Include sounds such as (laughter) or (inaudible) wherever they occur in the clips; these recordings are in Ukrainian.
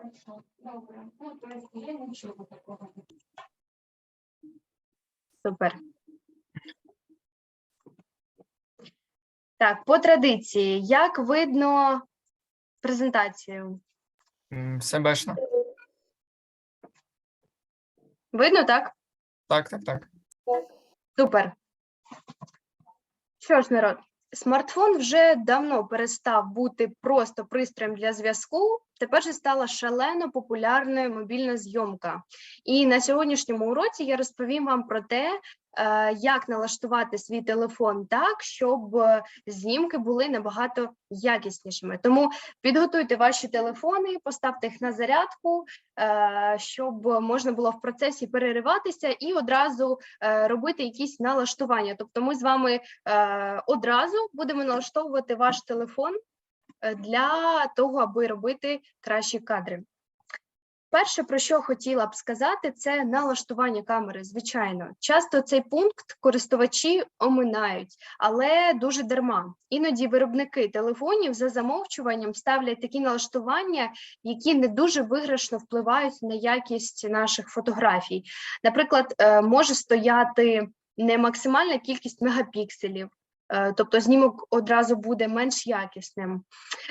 Хорошо, добре. Ну, то есть я нічого такого не Супер. Так, по традиції, як видно презентацію? Бачно. Видно, так? Так, так, так. Супер. Що ж, народ, смартфон вже давно перестав бути просто пристроєм для зв'язку. Тепер же стала шалено популярною мобільна зйомка. І на сьогоднішньому уроці я розповім вам про те, як налаштувати свій телефон так, щоб е, знімки були набагато якіснішими. Тому підготуйте ваші телефони, поставте їх на зарядку, е, щоб можна було в процесі перериватися і одразу е, робити якісь налаштування. Тобто, ми з вами е, одразу будемо налаштовувати ваш телефон е, для того, аби робити кращі кадри. Перше, про що хотіла б сказати, це налаштування камери. Звичайно, часто цей пункт користувачі оминають, але дуже дарма. Іноді виробники телефонів за замовчуванням ставлять такі налаштування, які не дуже виграшно впливають на якість наших фотографій. Наприклад, е, може стояти не максимальна кількість мегапікселів, тобто знімок одразу буде менш якісним.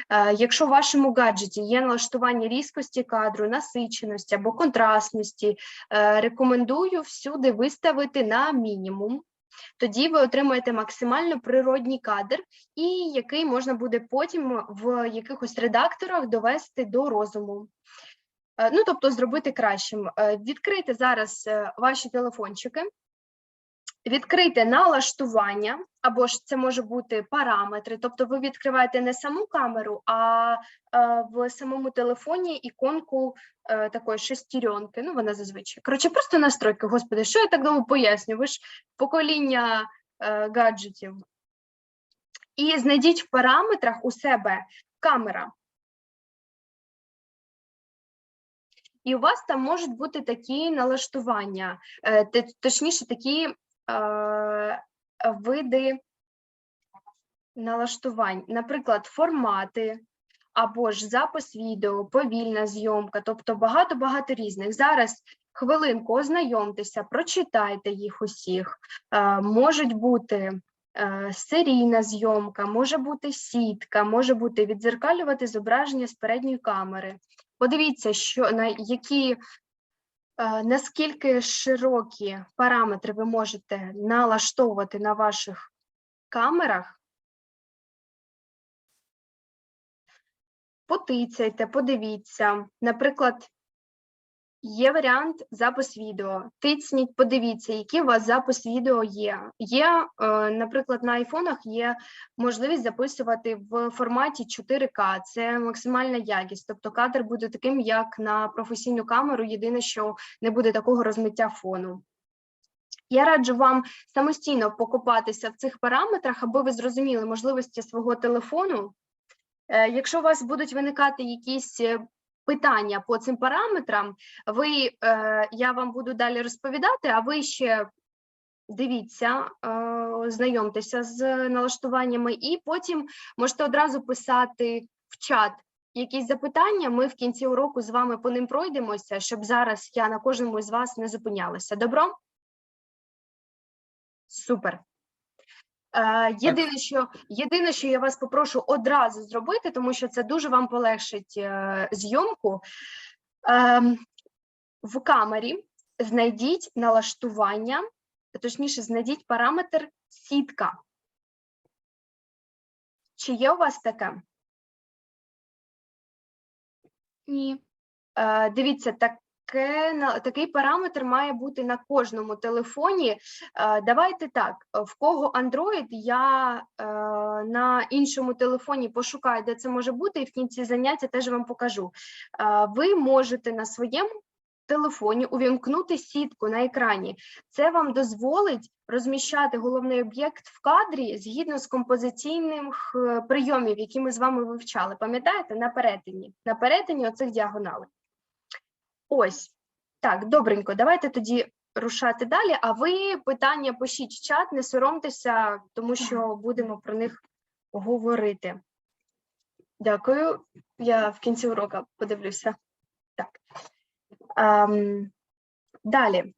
Е, Якщо в вашому гаджеті є налаштування різкості кадру, насиченості або контрастності, е, рекомендую всюди виставити на мінімум. Тоді ви отримаєте максимально природній кадр, і який можна буде потім в якихось редакторах довести до розуму. Е, Ну, тобто зробити кращим. Е, Відкрийте зараз е, ваші телефончики, відкрийте налаштування, або ж це може бути параметри. Тобто ви відкриваєте не саму камеру, а е, в самому телефоні іконку е, такої шестеренки. Ну, вона зазвичай. Коротше, просто настройки. Господи, що я так довго поясню? Ви ж покоління е, гаджетів. І знайдіть в параметрах у себе камера. І у вас там можуть бути такі налаштування, точніше, такі види налаштувань, наприклад, формати або ж запис відео, повільна зйомка, тобто багато-багато різних. Зараз хвилинку ознайомтеся, прочитайте їх усіх. Можуть бути е, серійна зйомка, може бути сітка, може бути відзеркалювати зображення з передньої камери. Подивіться, що на які наскільки широкі параметри ви можете налаштовувати на ваших камерах. Потицяйте, подивіться. Наприклад, є варіант запис відео. Тицніть, подивіться, який у вас запис відео є. Є, е, наприклад, на айфонах є можливість записувати в форматі 4К. Це максимальна якість. Тобто кадр буде таким, як на професійну камеру. Єдине, що не буде такого розмиття фону. Я раджу вам самостійно покопатися в цих параметрах, аби ви зрозуміли можливості свого телефону. Е, Якщо у вас будуть виникати якісь е, питання по цим параметрам, ви, е, я вам буду далі розповідати, а ви ще дивіться, е, знайомтеся з налаштуваннями, і потім можете одразу писати в чат якісь запитання. Ми в кінці уроку з вами по ним пройдемося, щоб зараз я на кожному з вас не зупинялася. Добро? Супер. Е, єдине, що, єдине, що я вас попрошу одразу зробити, тому що це дуже вам полегшить е, зйомку. Ем, в камері знайдіть налаштування, точніше, знайдіть параметр сітка. Чи є у вас таке? Ні. Е, Дивіться, таке, такий параметр має бути на кожному телефоні. Е, Давайте так, в кого Android, я е, на іншому телефоні пошукаю, де це може бути, і в кінці заняття теж вам покажу. Е, Ви можете на своєму телефоні увімкнути сітку на екрані. Це вам дозволить розміщати головний об'єкт в кадрі згідно з композиційних прийомів, які ми з вами вивчали. Пам'ятаєте, на перетині, на перетині оцих діагоналей. Ось так, добренько. Давайте тоді рушати далі. А ви питання пишіть в чат, не соромтеся, тому що будемо про них говорити. Дякую. Я в кінці уроку подивлюся. Так. Ем, далі.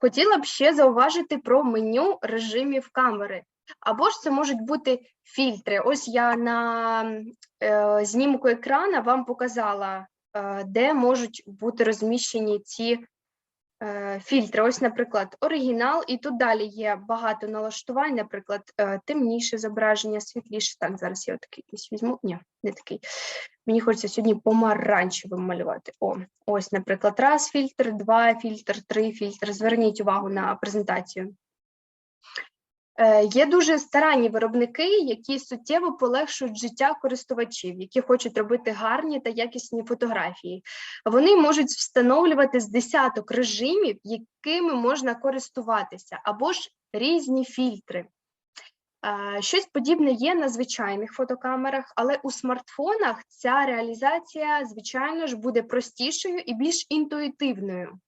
Хотіла б ще зауважити про меню режимів камери. Або ж це можуть бути фільтри. Ось я на е, знімку екрана вам показала, де можуть бути розміщені ці е, фільтри. Ось, наприклад, оригінал, і тут далі є багато налаштувань, наприклад, е, темніше зображення, світліше. Так, зараз я такий візьму. Ні, не такий. Мені хочеться сьогодні помаранчевим малювати. О, ось, наприклад, раз фільтр, два фільтр, три фільтр. Зверніть увагу на презентацію. Е, Є дуже старанні виробники, які суттєво полегшують життя користувачів, які хочуть робити гарні та якісні фотографії. Вони можуть встановлювати з десяток режимів, якими можна користуватися, або ж різні фільтри. Е, Щось подібне є на звичайних фотокамерах, але у смартфонах ця реалізація, звичайно ж, буде простішою і більш інтуїтивною.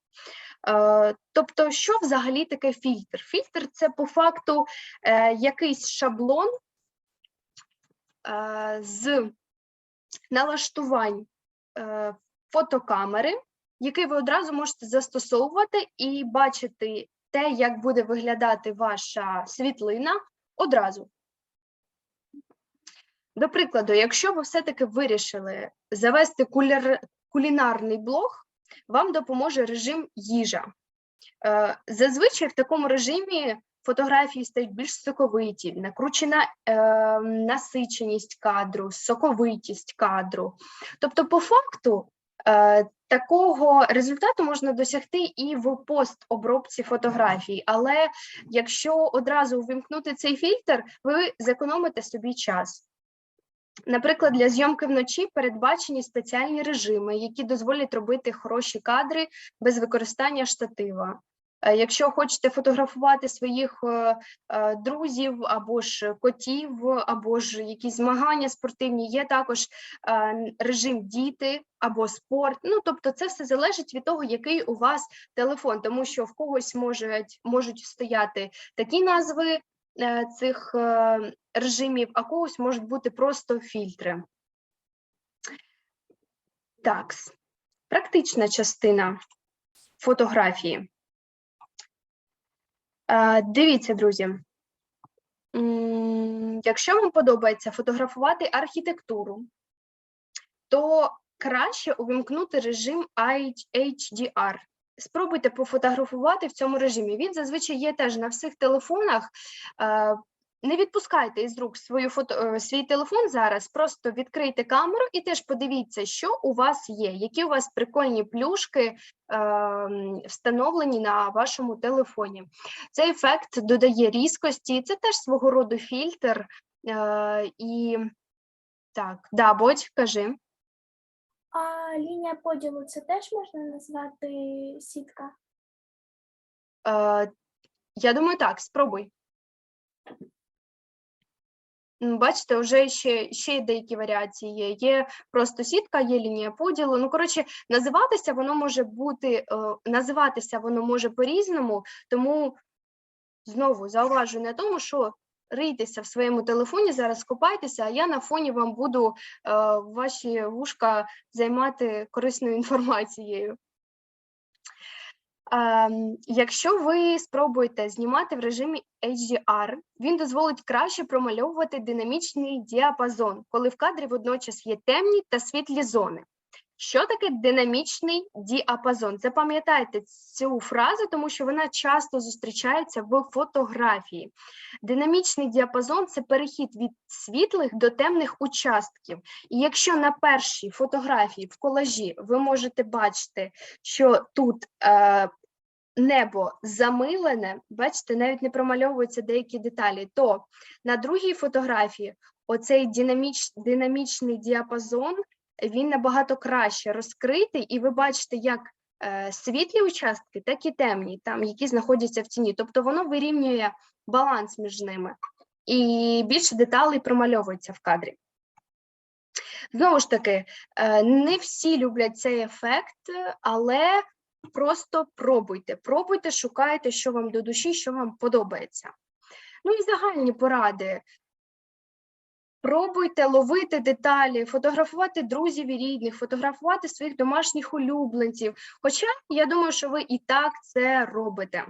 Е, Тобто, що взагалі таке фільтр? Фільтр це по факту е, якийсь шаблон е, з налаштувань фотокамери, який ви одразу можете застосовувати і бачити те, як буде виглядати ваша світлина одразу. До прикладу, якщо ви все-таки вирішили завести кулінарний блог, вам допоможе режим їжа. Е, Зазвичай в такому режимі фотографії стають більш соковиті, накручена е, насиченість кадру, соковитість кадру. Тобто, по факту, е, такого результату можна досягти і в постобробці фотографій, але якщо одразу увімкнути цей фільтр, ви зекономите собі час. Наприклад, для зйомки вночі передбачені спеціальні режими, які дозволять робити хороші кадри без використання штатива. Е, Якщо хочете фотографувати своїх е, е, друзів або ж котів, або ж якісь змагання спортивні, є також режим діти або спорт. Ну тобто, це все залежить від того, який у вас телефон, тому що в когось можуть, можуть стояти такі назви цих е, режимів, а когось можуть бути просто фільтри. Так, практична частина фотографії. Е, Дивіться, друзі. Якщо вам подобається фотографувати архітектуру, то краще увімкнути режим HDR. Спробуйте пофотографувати в цьому режимі. Він зазвичай є теж на всіх телефонах. Е, Не відпускайте із рук свою фото, е, свій телефон зараз, просто відкрийте камеру і теж подивіться, що у вас є, які у вас прикольні плюшки е, встановлені на вашому телефоні. Цей ефект додає різкості, це теж свого роду фільтр. Е, і так, да, Бодь, кажи. А лінія поділу це теж можна назвати сітка? Е, я думаю, так, спробуй. Бачите, вже ще, ще деякі варіації є. Є просто сітка, є лінія поділу. Ну, коротше, називатися воно може бути, е, називатися воно може по-різному, тому знову зауважую на тому, що рийтеся в своєму телефоні, зараз копайтеся, а я на фоні вам буду е, ваші вушка займати корисною (laughs) інформацією. Ем, Якщо ви спробуєте знімати в режимі HDR, він дозволить краще промальовувати динамічний діапазон, коли в кадрі водночас є темні та світлі зони. Що таке динамічний діапазон? Запам'ятайте цю фразу, тому що вона часто зустрічається в фотографії. Динамічний діапазон це перехід від світлих до темних участків. І якщо на першій фотографії в колажі ви можете бачити, що тут е, небо замилене, бачите, навіть не промальовуються деякі деталі, то на другій фотографії оцей динаміч, динамічний діапазон він набагато краще розкритий, і ви бачите, як е, світлі участки, так і темні, там, які знаходяться в тіні. Тобто воно вирівнює баланс між ними, і більше деталей промальовується в кадрі. Знову ж таки, е, не всі люблять цей ефект, але просто пробуйте. Пробуйте, шукайте, що вам до душі, що вам подобається. Ну і загальні поради. Пробуйте ловити деталі, фотографувати друзів і рідних, фотографувати своїх домашніх улюбленців. Хоча я думаю, що ви і так це робите.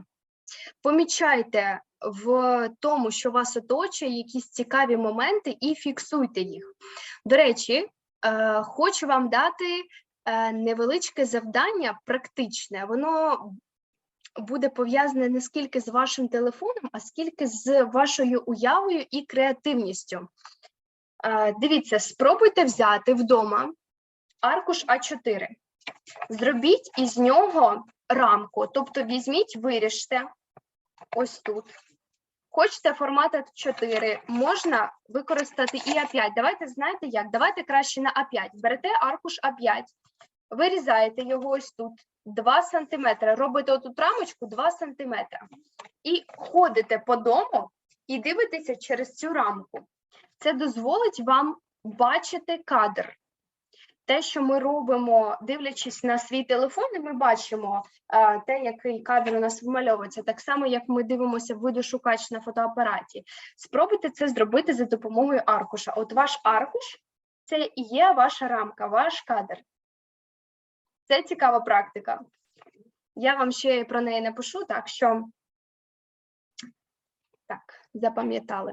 Помічайте в тому, що вас оточує, якісь цікаві моменти, і фіксуйте їх. До речі, е, хочу вам дати е, невеличке завдання, практичне. Воно буде пов'язане не скільки з вашим телефоном, а скільки з вашою уявою і креативністю. Е, Дивіться, спробуйте взяти вдома аркуш А4. Зробіть із нього рамку, тобто візьміть, виріжте ось тут. Хочете формат А4, можна використати і А5. Давайте знаєте як? Давайте краще на А5. Берете аркуш А5, вирізаєте його ось тут 2 см, робите отут рамочку 2 см. І ходите по дому і дивитеся через цю рамку. Це дозволить вам бачити кадр. Те, що ми робимо, дивлячись на свій телефон, і ми бачимо е, те, який кадр у нас вмальовується, так само, як ми дивимося видошукач на фотоапараті. Спробуйте це зробити за допомогою аркуша. От ваш аркуш це є ваша рамка, ваш кадр. Це цікава практика. Я вам ще про неї напишу, так що так, запам'ятали.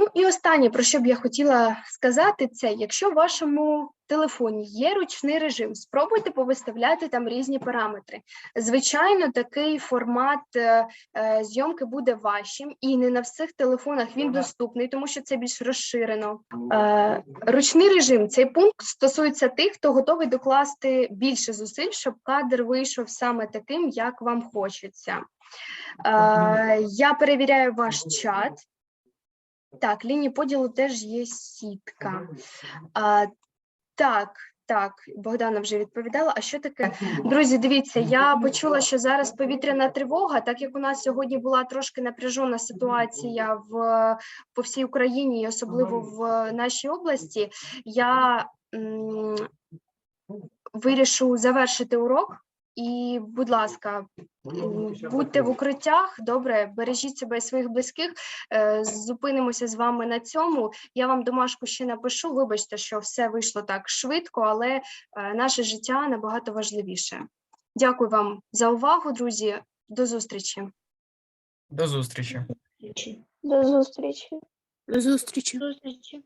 Ну і останнє, про що б я хотіла сказати, це якщо в вашому телефоні є ручний режим, спробуйте повиставляти там різні параметри. Звичайно, такий формат е, е, зйомки буде важчим, і не на всіх телефонах він доступний, тому що це більш розширено. Е, ручний режим цей пункт стосується тих, хто готовий докласти більше зусиль, щоб кадр вийшов саме таким, як вам хочеться. Е, я перевіряю ваш чат. Так, лінії поділу теж є сітка. А, так, так, Богдана вже відповідала. А що таке? Друзі, дивіться, я почула, що зараз повітряна тривога, так як у нас сьогодні була трошки напряжена ситуація в по всій Україні, і особливо в нашій області. Я м, вирішу завершити урок. І, будь ласка, будьте в укриттях, добре, бережіть себе і своїх близьких. Е, Зупинимося з вами на цьому. Я вам домашку ще напишу. Вибачте, що все вийшло так швидко, але е, наше життя набагато важливіше. Дякую вам за увагу, друзі. До зустрічі. До зустрічі. До зустрічі. До зустрічі.